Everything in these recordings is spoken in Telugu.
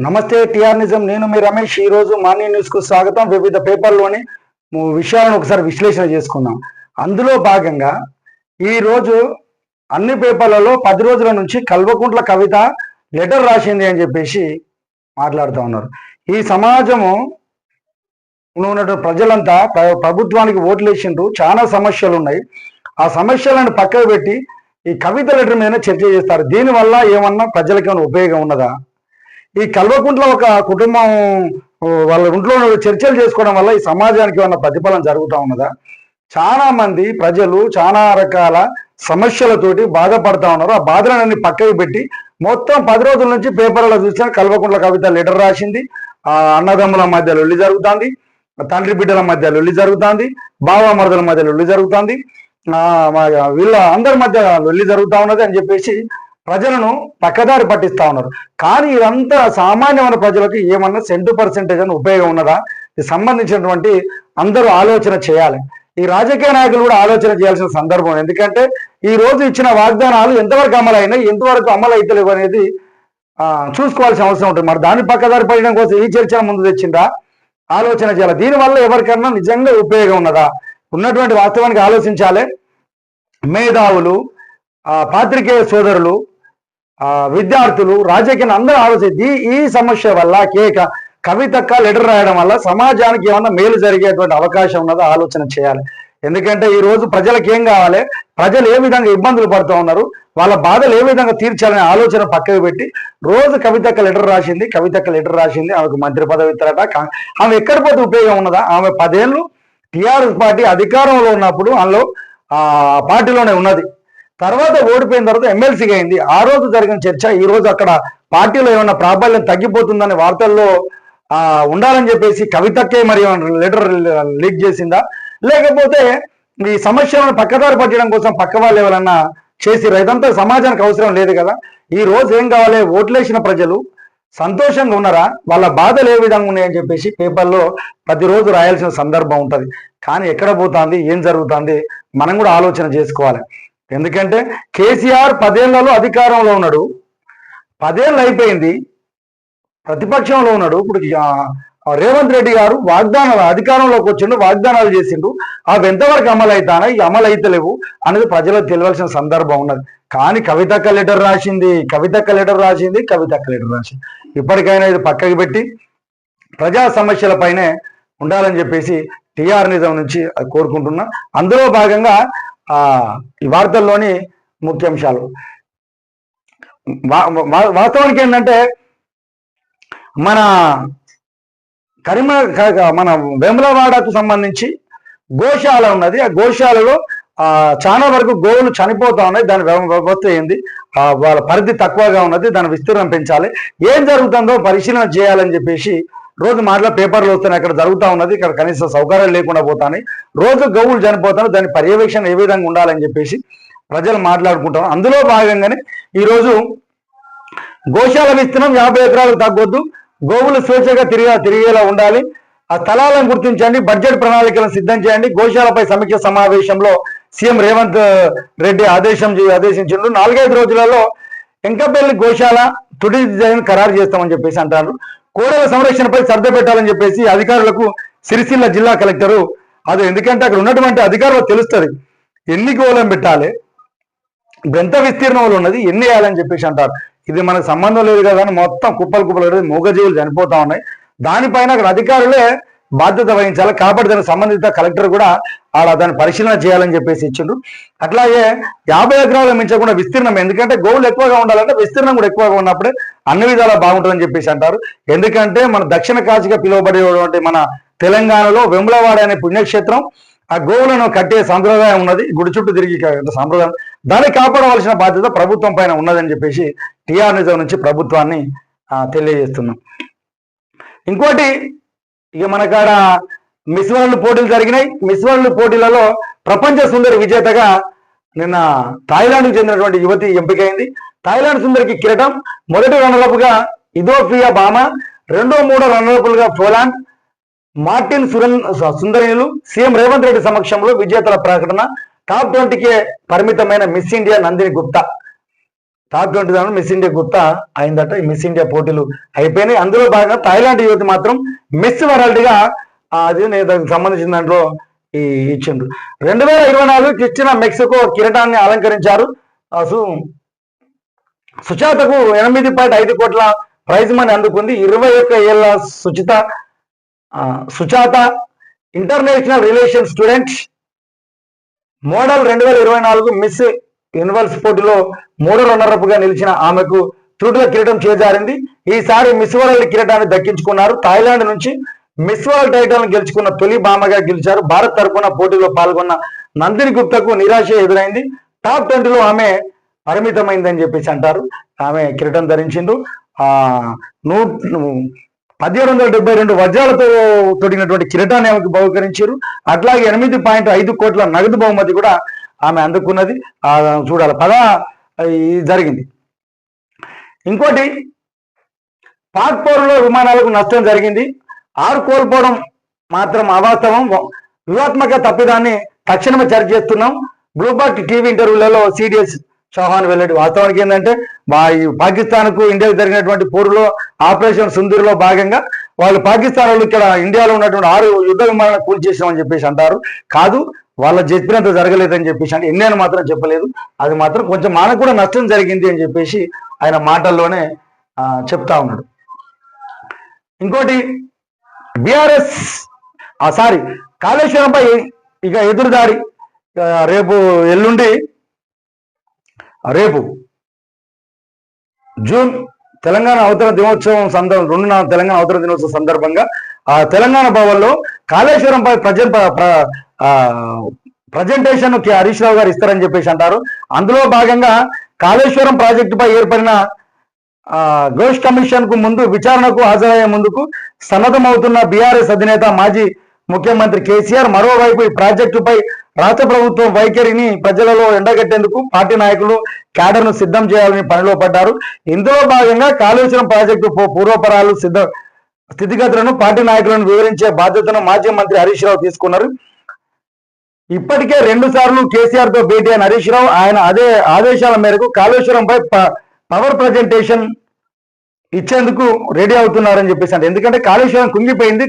నమస్తే టిఆర్ నిజం. నేను మీ రమేష్. ఈ రోజు మార్నింగ్ న్యూస్కు స్వాగతం. వివిధ పేపర్లోని విషయాలను ఒకసారి విశ్లేషణ చేసుకుందాం. అందులో భాగంగా ఈ రోజు అన్ని పేపర్లలో పది రోజుల నుంచి కల్వకుంట్ల కవిత లెటర్ రాసింది అని చెప్పేసి మాట్లాడుతూ ఉన్నారు. ఈ సమాజము ఉన్నటువంటి ప్రజలంతా ప్ర- ప్రభుత్వానికి ఓట్లు వేసిండ్రు. చాలా సమస్యలు ఉన్నాయి. ఆ సమస్యలను పక్కకు పెట్టి ఈ కవిత లెటర్ మీద చర్చ చేస్తారు. దీనివల్ల ఏమన్నా ప్రజలకి ఏమైనా ఉపయోగం ఉన్నదా? ఈ కల్వకుంట్ల ఒక కుటుంబం వాళ్ళ ఇంట్లో చర్చలు చేసుకోవడం వల్ల ఈ సమాజానికి ఏమన్నా ప్రతిఫలం జరుగుతూ ఉన్నదా? చాలా మంది ప్రజలు చాలా రకాల సమస్యలతోటి బాధపడతా ఉన్నారు. ఆ బాధలన్నీ పక్కకి పెట్టి మొత్తం పది రోజుల నుంచి పేపర్లో చూసిన కల్వకుంట్ల కవిత లెటర్ రాసింది. ఆ అన్నదమ్ముల మధ్య లొల్లి జరుగుతుంది. తండ్రి బిడ్డల మధ్య లొల్లి జరుగుతుంది. బావమరదల మధ్య లొల్లి జరుగుతుంది. వీళ్ళ అందరి మధ్య లొల్లి జరుగుతూ ఉన్నది అని చెప్పేసి ప్రజలను పక్కదారి పట్టిస్తా ఉన్నారు. కానీ ఇదంతా సామాన్యమైన ప్రజలకు ఏమన్నా సెంటు పర్సెంటేజ్ అని ఉపయోగం ఉన్నదా? ఇది సంబంధించినటువంటి అందరూ ఆలోచన చేయాలి. ఈ రాజకీయ నాయకులు కూడా ఆలోచన చేయాల్సిన సందర్భం ఎందుకంటే ఈ రోజు ఇచ్చిన వాగ్దానాలు ఎంతవరకు అమలు అయినాయి ఎంతవరకు అమలు అయితలేవు అనేది చూసుకోవాల్సిన అవసరం ఉంటుంది. మరి దాన్ని పక్కదారి పడడం కోసం ఈ చర్చ ముందు తెచ్చిందా? ఆలోచన చేయాలి. దీనివల్ల ఎవరికన్నా నిజంగా ఉపయోగం ఉన్నదా? ఉన్నటువంటి వాస్తవానికి ఆలోచించాలి. మేధావులు పాత్రికేయ సోదరులు విద్యార్థులు రాజకీయ అందరూ ఆలోచించి ఈ- సమస్య వల్ల కేక కవితక్క లెటర్ రాయడం వల్ల సమాజానికి ఏమన్నా మేలు జరిగేటువంటి అవకాశం ఉన్నదో ఆలోచన చేయాలి. ఎందుకంటే ఈ రోజు ప్రజలకు ఏం కావాలి? ప్రజలు ఏ విధంగా ఇబ్బందులు పడుతూ ఉన్నారు? వాళ్ళ బాధలు ఏ విధంగా తీర్చాలనే ఆలోచన పక్కకు పెట్టి రోజు కవితక్క లెటర్ రాసింది కవితక్క లెటర్ రాసింది ఆమెకు మంత్రి పదవి ఇస్తారట. ఆమె ఎక్కడ పోతే ఉపయోగం ఉన్నదా? ఆమె పదేళ్ళు టిఆర్ఎస్ పార్టీ అధికారంలో ఉన్నప్పుడు అందులో ఆ పార్టీలోనే ఉన్నది. తర్వాత ఓడిపోయిన తర్వాత ఎమ్మెల్సీగా అయింది. ఆ రోజు జరిగిన చర్చ ఈ రోజు అక్కడ పార్టీలో ఏమైనా ప్రాబల్యం తగ్గిపోతుందని వార్తల్లో ఉండాలని చెప్పేసి కవితకే మరి లెటర్ లీక్ చేసిందా? లేకపోతే ఈ సమస్యలను పక్కదారి పట్టడం కోసం పక్క వాళ్ళు ఎవరన్నా చేసి రైతంతా సమాజానికి అవసరం లేదు కదా. ఈ రోజు ఏం కావాలి? ఓట్లేసిన ప్రజలు సంతోషంగా ఉన్నారా? వాళ్ళ బాధలు ఏ విధంగా ఉన్నాయని చెప్పేసి పేపర్లో ప్రతిరోజు రాయాల్సిన సందర్భం ఉంటుంది. కానీ ఎక్కడ పోతుంది? ఏం జరుగుతుంది? మనం కూడా ఆలోచన చేసుకోవాలి. ఎందుకంటే కేసీఆర్ పదేళ్ళలో అధికారంలో ఉన్నాడు. పదేళ్ళు అయిపోయింది. ప్రతిపక్షంలో ఉన్నాడు. ఇప్పుడు రేవంత్ రెడ్డి గారు వాగ్దానాలు అధికారంలోకి వచ్చిండు వాగ్దానాలు చేసిండు. అవి ఎంతవరకు అమలు అవుతానా అమలు అయితలేవు అనేది ప్రజలకు తెలియాల్సిన సందర్భం ఉన్నది. కానీ కవితక్క లెటర్ రాసింది. కవితక్క లెటర్ రాసింది కవితక్క లెటర్ రాసింది. ఇప్పటికైనా ఇది పక్కకి పెట్టి ప్రజా సమస్యలపైనే ఉండాలని చెప్పేసి టిఆర్ నిజం నుంచి అది కోరుకుంటున్నా. అందులో భాగంగా ఈ వార్తల్లోని ముఖ్యాంశాలు. వాస్తవానికి ఏంటంటే మన కరిమ మన వేములవాడకు సంబంధించి గోశాల ఉన్నది. ఆ గోశాలలో ఆ చాలా వరకు గోవులు చనిపోతా ఉన్నాయి. దాని వ్యవస్థ ఏంది? వాళ్ళ పరిధి తక్కువగా ఉన్నది. దాని విస్తీర్ణం పెంచాలి. ఏం జరుగుతుందో పరిశీలన చేయాలని చెప్పేసి రోజు మాటలో పేపర్లు వస్తున్నాయి అక్కడ జరుగుతూ ఉన్నది ఇక్కడ కనీస సౌకర్యాలు లేకుండా పోతాయి రోజు గోవులు చనిపోతాను దాని పర్యవేక్షణ ఏ విధంగా ఉండాలని చెప్పేసి ప్రజలు మాట్లాడుకుంటారు. అందులో భాగంగానే ఈరోజు గోశాల విస్తీర్ణం యాభై ఎకరాలకు తగ్గొద్దు గోవులు స్వేచ్ఛగా తిరిగా తిరిగేలా ఉండాలి. ఆ స్థలాలను గుర్తించండి బడ్జెట్ ప్రణాళికలను సిద్ధం చేయండి. గోశాలపై సమీక్ష సమావేశంలో సీఎం రేవంత్ రెడ్డి ఆదేశం చే- ఆదేశించిండు. నాలుగైదు రోజులలో ఎంకపల్లి గోశాల తుడి డిజైన్ ఖరారు చేస్తామని చెప్పేసి అంటారు. కోడల సంరక్షణపై శ్రద్ధ పెట్టాలని చెప్పేసి అధికారులకు సిరిసిల్ల జిల్లా కలెక్టరు అది ఎందుకంటే అక్కడ ఉన్నటువంటి అధికారులకు తెలుస్తుంది. ఎన్ని గోళం పెట్టాలి ఎంత విస్తీర్ణంలో ఉన్నది ఎన్ని వేయాలని చెప్పేసి అంటారు. ఇది మనకు సంబంధం లేదు కదా అని మొత్తం కుప్పలు కుప్పలు మూగజీవులు చనిపోతా ఉన్నాయి. దానిపైన అక్కడ అధికారులే బాధ్యత వహించాలి. కాబట్టి దానికి సంబంధిత కలెక్టర్ కూడా ఆడ దాన్ని పరిశీలన చేయాలని చెప్పేసి ఇచ్చిండ్రు. అట్లాగే యాభై ఎకరాలు మించకుండా విస్తీర్ణం ఎందుకంటే గోవులు ఎక్కువగా ఉండాలంటే విస్తీర్ణం కూడా ఎక్కువగా ఉన్నప్పుడే అన్ని విధాలా బాగుంటుందని చెప్పేసి అంటారు. ఎందుకంటే మన దక్షిణ కాశీగా పిలువబడేటువంటి మన తెలంగాణలో వెములవాడ అనే పుణ్యక్షేత్రం ఆ గోవులను కట్టే సాంప్రదాయం ఉన్నది. గుడి చుట్టూ తిరిగి సంప్రదాయం సాంప్రదాయం. దాన్ని కాపాడవలసిన బాధ్యత ప్రభుత్వం పైన ఉన్నదని చెప్పేసి టిఆర్ నిజం నుంచి ప్రభుత్వాన్ని తెలియజేస్తున్నాం. ఇంకోటి ఇక మనకాడ మిస్ వరల్డ్ పోటీలు జరిగినాయి. మిస్ వరల్డ్ పోటీలలో ప్రపంచ సుందరి విజేతగా నిన్న థాయిలాండ్కు చెందినటువంటి యువతి ఎంపికైంది. థాయిలాండ్ సుందరికి కిరటం మొదటి రన్నరప్గా ఇథోపియా భామ రెండో మూడో రన్నరపులుగా పోలాండ్ మార్టిన్ సురన్ సుందరినులు సీఎం రేవంత్ రెడ్డి సమక్షంలో విజేతల ప్రకటన టాప్ ట్వంటీకే పరిమితమైన miss India Nandini Gupta. Top twenty దాని మిస్ ఇండియా గుర్తా అయిందట. ఈ మిస్ ఇండియా పోటీలు అయిపోయినాయి. అందులో భాగంగా థాయిలాండ్ యువతి మాత్రం మిస్ వరల్డ్గా అది నేను దానికి సంబంధించిన దాంట్లో ఈ ఇచ్చిండ్రు. రెండు వేల ఇరవై నాలుగు క్రిస్టినా మెక్సికో కిరీటాన్ని అలంకరించారు. సు- సుచాతకు ఎనిమిది పాయింట్ ఐదు కోట్ల ప్రైజ్ మనీ అందుకుంది. ఇరవై ఒక్క ఏళ్ళ సుచిత సుచాత ఇంటర్నేషనల్ రిలేషన్ స్టూడెంట్ మోడల్ రెండు వేల ఇరవై నాలుగు మిస్ యూనివర్స్ పోటీలో మూడో రన్నరప్గా నిలిచిన ఆమెకు త్రుటుల కిరీటం చేజారింది. ఈసారి మిస్ వరల్డ్ కిరీటాన్ని దక్కించుకున్నారు. థాయిలాండ్ నుంచి మిస్ వరల్డ్ టైటిల్ గెలుచుకున్న తొలి భామగా గెలిచారు. భారత్ తరఫున పోటీలో పాల్గొన్న నందిని గుప్తకు నిరాశ ఎదురైంది. టాప్ ట్వంటీలో ఆమె పరిమితమైందని చెప్పేసి అంటారు. ఆమె కిరీటం ధరించిండు. ఆ నూ పదిహేడు వందల డెబ్బై రెండు వజ్రాలతో తొడిగినటువంటి కిరీటాన్ని ఆమెకు బహుకరించారు. అట్లాగే ఎనిమిది పాయింట్ ఐదు కోట్ల నగదు బహుమతి కూడా ఆమె అందుకున్నది చూడాలి. పద ఇది జరిగింది. ఇంకోటి పాక్ పోరులో విమానాలకు నష్టం జరిగింది. ఆరు కోల్పోవడం మాత్రం అవాస్తవం. వ్యూహాత్మక తప్పిదాన్ని తక్షణమే చర్చ చేస్తున్నాం. బ్లూబర్గ్ టీవీ ఇంటర్వ్యూలలో సిడిఎస్ చౌహాన్ వెల్లడి వాస్తవానికి ఏంటంటే పాకిస్తాన్కు పాకిస్తాన్కు ఇండియాకు జరిగినటువంటి పోరులో ఆపరేషన్ సుందరిలో భాగంగా వాళ్ళు పాకిస్తాన్ వాళ్ళు ఇక్కడ ఇండియాలో ఉన్నటువంటి ఆరు యుద్ధ విమానాలను కూల్చేసామని చెప్పేసి అంటారు. కాదు వాళ్ళు చెప్పినంత జరగలేదని చెప్పేసి అంటే ఎన్ని అని మాత్రం చెప్పలేదు. అది మాత్రం కొంచెం మనకు కూడా నష్టం జరిగింది అని చెప్పేసి ఆయన మాటల్లోనే చెప్తా ఉన్నాడు. ఇంకోటి బీఆర్ఎస్ సారీ కాళేశ్వరంపై ఇక ఎదురుదాడి రేపు ఎల్లుండి రేపు జూన్ తెలంగాణ అవతరణ దినోత్సవం సందర్భం రెండు తెలంగాణ అవతరణ దినోత్సవం సందర్భంగా ఆ తెలంగాణ భవన్లో కాళేశ్వరంపై ప్రజ ప్రజెంటేషన్కి హరీష్ రావు గారు ఇస్తారని చెప్పేసి అంటారు. అందులో భాగంగా కాళేశ్వరం ప్రాజెక్టుపై ఏర్పడిన ఆ, కమిషన్కు ముందు విచారణకు హాజరయ్యే ముందుకు సన్నద్ధమవుతున్న బీఆర్ఎస్ అధినేత మాజీ ముఖ్యమంత్రి కేసీఆర్ మరోవైపు ఈ ప్రాజెక్టుపై రాష్ట్ర ప్రభుత్వం వైఖరిని ప్రజలలో ఎండగట్టేందుకు పార్టీ నాయకులు క్యాడర్ను సిద్ధం చేయాలని పనిలో పడ్డారు. ఇందులో భాగంగా కాళేశ్వరం ప్రాజెక్టు పూర్వపరాలు సిద్ధ స్థితిగతులను పార్టీ నాయకులను వివరించే బాధ్యతను మాజీ మంత్రి హరీష్ రావు తీసుకున్నారు. ఇప్పటికే రెండు సార్లు కేసీఆర్తో భేటీ అయిన హరీష్ రావు ఆయన అదే ఆదేశాల మేరకు కాళేశ్వరంపై ప- పవర్ ప్రజెంటేషన్ ఇచ్చేందుకు రెడీ అవుతున్నారని చెప్పేసి అంటే. ఎందుకంటే కాళేశ్వరం కుంగిపోయింది.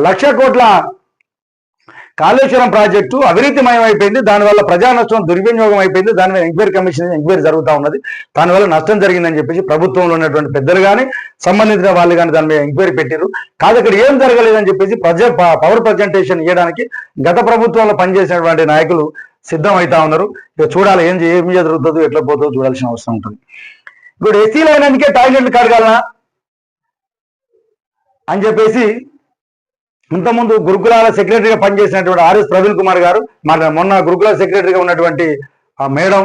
లక్ష కోట్ల కాళేశ్వరం ప్రాజెక్టు అవినీతిమయం అయిపోయింది. దానివల్ల ప్రజా నష్టం దుర్వినియోగం అయిపోయింది. దాని మీద ఎంక్వైరీ కమిషన్ ఎంక్వైరీ జరుగుతూ ఉన్నది. దానివల్ల నష్టం జరిగిందని చెప్పేసి ప్రభుత్వంలో ఉన్నటువంటి పెద్దలు కానీ సంబంధించిన వాళ్ళు కానీ దాని మీద ఎంక్వైరీ పెట్టారు కాదు ఇక్కడ ఏం జరగలేదని చెప్పేసి ప్రజా పవర్ ప్రజెంటేషన్ ఇవ్వడానికి గత ప్రభుత్వంలో పనిచేసినటువంటి నాయకులు సిద్ధం అవుతా ఉన్నారు. ఇక చూడాలి ఏం ఏం జరుగుతుందో ఎట్లా పోతుందో చూడాల్సిన అవసరం ఉంటుంది. ఇప్పుడు ఎస్సీలు అయినందుకే టాయిలెట్లు కడగాలనా? అని చెప్పేసి ఇంతకుముందు గురుకులాల సెక్రటరీగా పనిచేసినటువంటి ఆర్ఎస్ ప్రవీణ్ కుమార్ గారు మరి మొన్న గురుకులాల సెక్రటరీగా ఉన్నటువంటి ఆ మేడం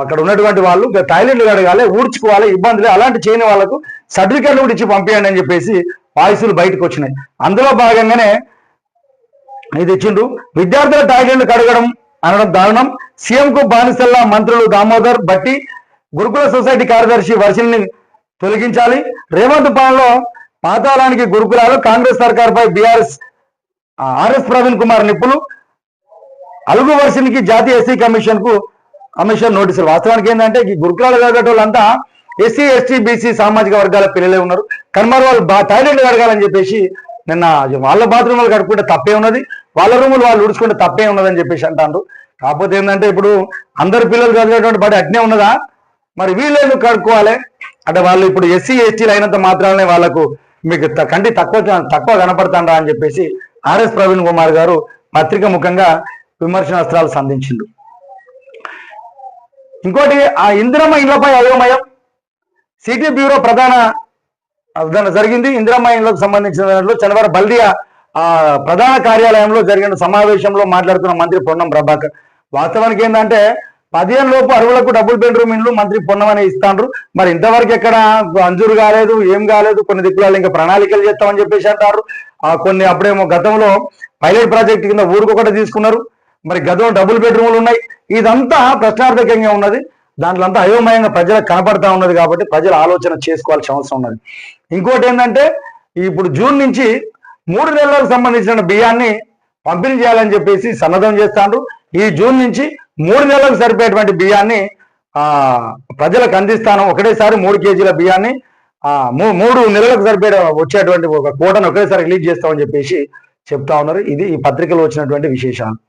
అక్కడ ఉన్నటువంటి వాళ్ళు టాయిలెట్లు కడగాలి ఊడ్చుకోవాలి ఇబ్బందులు అలాంటి చేయని వాళ్ళకు సర్టిఫికెట్లు కూడా ఇచ్చి పంపించండి అని చెప్పేసి వాయిసులు బయటకు వచ్చినాయి. అందులో భాగంగానే ఇది ఇచ్చిండు విద్యార్థుల టాయిలెట్లు కడగడం అనడం దారుణం. సీఎం కు బానిసల్లా మంత్రులు దామోదర్ బట్టి గురుకుల సొసైటీ కార్యదర్శి వర్షిల్ని తొలగించాలి. రేవంత్ పాలనలో పాతాళానికి గురుకులాలు కాంగ్రెస్ సర్కార్పై బీఆర్ఎస్ ఆర్ఎస్ ప్రవీణ్ కుమార్ నిప్పులు. అలుగు వర్షన్కి జాతీయ ఎస్సీ కమిషన్కు కమిషన్ నోటీసులు. వాస్తవానికి ఏంటంటే ఈ గురుకులాలు చదివేట వాళ్ళంతా ఎస్సీ ఎస్టీ బీసీ సామాజిక వర్గాల పిల్లలే ఉన్నారు. కానీ వాళ్ళు బా టాయిలెట్లు కడగాలని చెప్పేసి నిన్న వాళ్ళ బాత్రూమ్ కడుక్కుంటే తప్పే ఉన్నది. వాళ్ళ రూములు వాళ్ళు ఉడుచుకుంటే తప్పే ఉన్నదని చెప్పేసి అంటారు కాకపోతే ఏంటంటే ఇప్పుడు అందరు పిల్లలు చదివేటువంటి బడి అట్నే ఉన్నదా? మరి వీళ్ళేందుకు కడుక్కోవాలి? అంటే వాళ్ళు ఇప్పుడు ఎస్సీ ఎస్టీలు అయినంత మాత్రాలనే వాళ్ళకు మీకు కంటి తక్కువ తక్కువ కనపడతాండా అని చెప్పేసి ఆర్ఎస్ ప్రవీణ్ కుమార్ గారు పత్రిక ముఖంగా విమర్శనాస్త్రాలు సంధించిండు. ఇంకోటి ఆ ఇందిరమ్మ ఇళ్ళపై అయోమయం. సిటీ బ్యూరో ప్రధాన జరిగింది. ఇందిరమ్మ ఇళ్ళకు సంబంధించిన దాంట్లో శనివారం బల్దియా ఆ ప్రధాన కార్యాలయంలో జరిగిన సమావేశంలో మాట్లాడుతున్న మంత్రి పొన్నం ప్రభాకర్. వాస్తవానికి ఏంటంటే పదిహేను లోపు అరువులకు డబుల్ బెడ్రూమ్ ఇండ్లు మంత్రి పొన్నమని ఇస్తాండ్రు. మరి ఇంతవరకు ఎక్కడ మంజూరు కాలేదు ఏం కాలేదు కొన్ని దిక్కులలో ఇంకా ప్రణాళికలు చేస్తామని చెప్పేసి అంటారు. ఆ కొన్ని అప్పుడేమో గతంలో పైలట్ ప్రాజెక్ట్ కింద ఊరికొకటి తీసుకున్నారు. మరి గతంలో డబుల్ బెడ్రూమ్లు ఉన్నాయి. ఇదంతా ప్రశ్నార్థకంగా ఉన్నది. దాంట్లో అంతా అయోమయంగా ప్రజలకు కనపడతా ఉన్నది కాబట్టి ప్రజలు ఆలోచన చేసుకోవాల్సిన అవసరం ఉన్నది. ఇంకోటి ఏంటంటే ఇప్పుడు జూన్ నుంచి మూడు నెలలకు సంబంధించిన బియ్యాన్ని పంపిణీ చేయాలని చెప్పేసి సన్నద్ధం చేస్తాండ్రు. ఈ జూన్ నుంచి మూడు నెలలకు సరిపోయేటువంటి బియ్యాన్ని ప్రజలకు అందిస్తాను. ఒకటేసారి మూడు కేజీల బియ్యాన్ని మూ- మూడు నెలలకు సరిపడే వచ్చేటువంటి ఒక కోటను ఒకేసారి రిలీజ్ చేస్తామని చెప్పేసి చెప్తా ఉన్నారు. ఇది ఈ పత్రికలో వచ్చినటువంటి విశేషాలు.